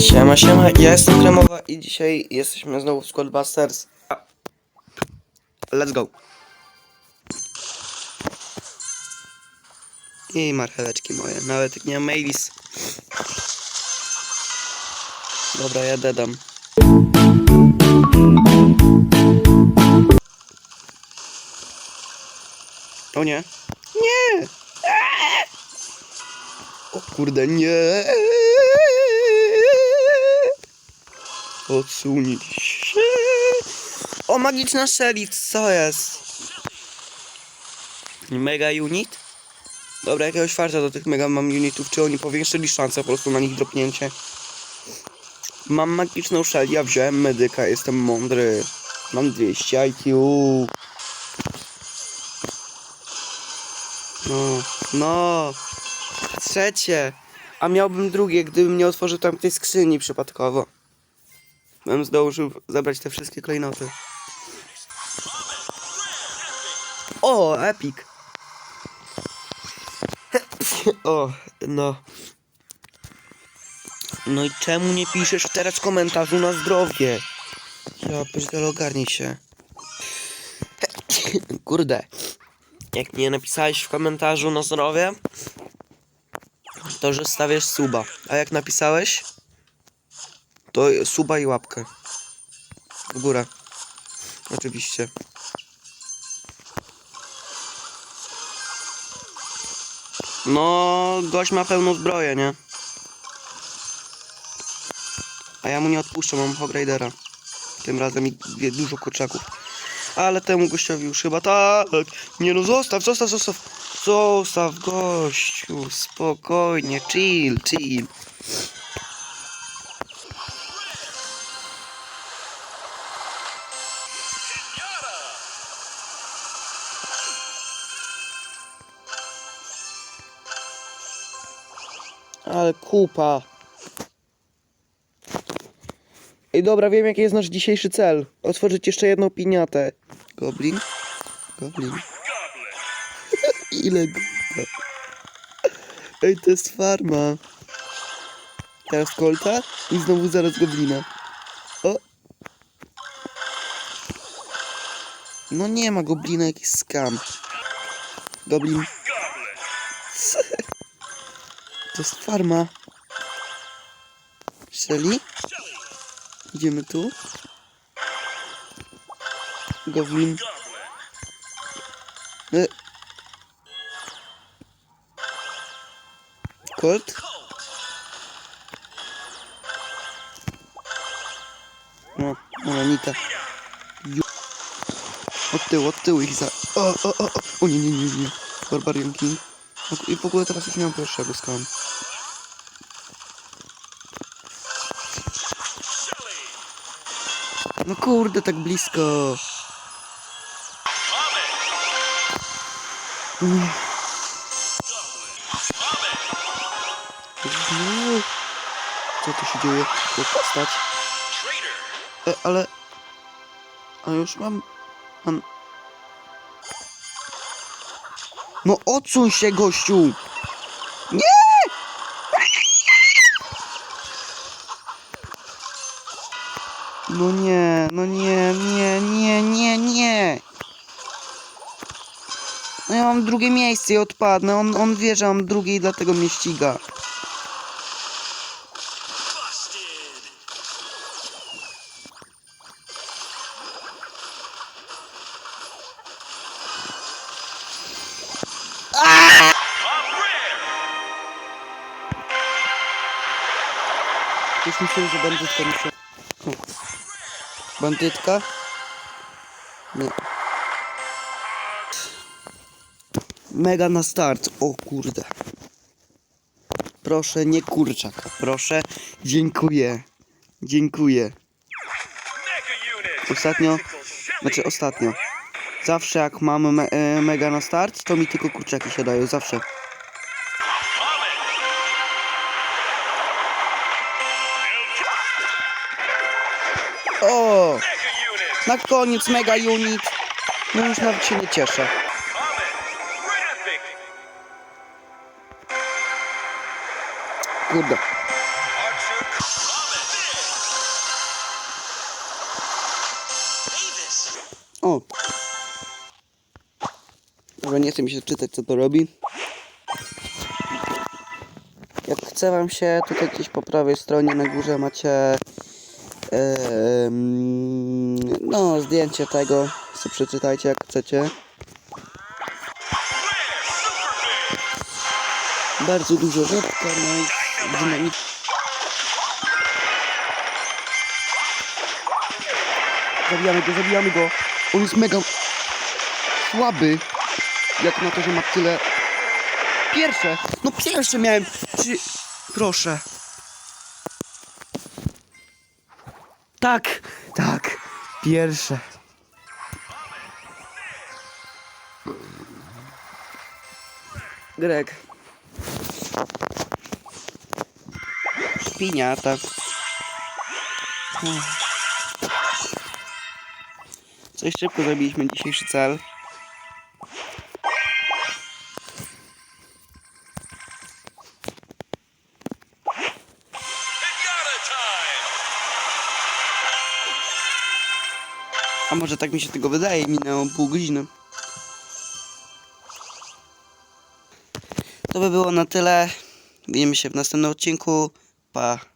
Siema, siema, ja jestem Kremowa i dzisiaj jesteśmy znowu w Squadbusters. Let's go. I marcheweczki moje, nawet nie Mavis. Dobra, ja dedam. O nie. Nie! O kurde, nie! Odsuń się. O, magiczna Shelly, co jest? Mega unit? Dobra, jakiegoś farta do tych mega mam unitów. Czy oni powiększyli szansę po prostu na nich dropnięcie? Mam magiczną Shelly, ja wziąłem medyka, jestem mądry. Mam 200 IQ. No, no. Trzecie. A miałbym drugie, gdybym nie otworzył tam tej skrzyni przypadkowo. Bym zdążył zabrać te wszystkie klejnoty. O, epic. O, no. No i czemu nie piszesz teraz komentarzu na zdrowie? Ja pierdolę, ogarnij się. Kurde. Jak nie napisałeś w komentarzu na zdrowie, to że stawiasz suba. A jak napisałeś, to suba i łapkę. W górę. Oczywiście. No, gość ma pełną zbroję, nie? A ja mu nie odpuszczę, mam Hogridera. Tym razem i dużo kurczaków. Ale temu gościowi już chyba tak. Nie no, zostaw, zostaw, zostaw. Zostaw gościu, spokojnie, chill, chill. Ale kupa. Ej, dobra, wiem jaki jest nasz dzisiejszy cel. Otworzyć jeszcze jedną piniatę. Goblin? Goblin. Ile gówna. Ej, to jest farma. Teraz kolta i znowu zaraz goblina. O! No nie ma goblina, jakiś skam. Goblin. To jest farma. Shelly? Idziemy tu. Goblin. E. Colt? No, no, Anita. Ju. Od tyłu, od tyłu ich za... O, o, o, o, o nie, nie, nie, nie. Barbarian King. I w ogóle teraz już nie mam pierwszego skam. No kurde, tak blisko. Co tu się dzieje? Jak postać? E, ale... A już mam... mam... No odsuń się, gościu! Nie! No nie, no nie, nie, nie, nie, nie. No ja mam drugie miejsce i odpadnę. On, on wie, że mam drugie i dlatego mnie ściga. Już że. O. Bandytka? Nie. Mega na start. O kurde. Proszę, nie kurczaka. Proszę. Dziękuję. Dziękuję. Ostatnio, znaczy ostatnio. Zawsze jak mam me, e, mega na start, to mi tylko kurczaki się dają. Zawsze. O! Na koniec mega unit. No już nawet się nie cieszę. Kurde. O. Dobra, nie chce mi się czytać, co to robi. Jak chce wam się, tutaj gdzieś po prawej stronie na górze macie no, zdjęcie tego. Przeczytajcie jak chcecie. Bardzo dużo rzadka, no i. Zabijamy go, zabijamy go. On jest mega słaby. Jak na to, że ma tyle. Pierwsze! No pierwsze miałem! Czy... Proszę. Tak, tak. Pierwsze. Greg. Piniata. Coś szybko zrobiliśmy dzisiejszy cel. A może tak mi się tego wydaje, minęło pół godziny. To by było na tyle. Widzimy się w następnym odcinku. Pa.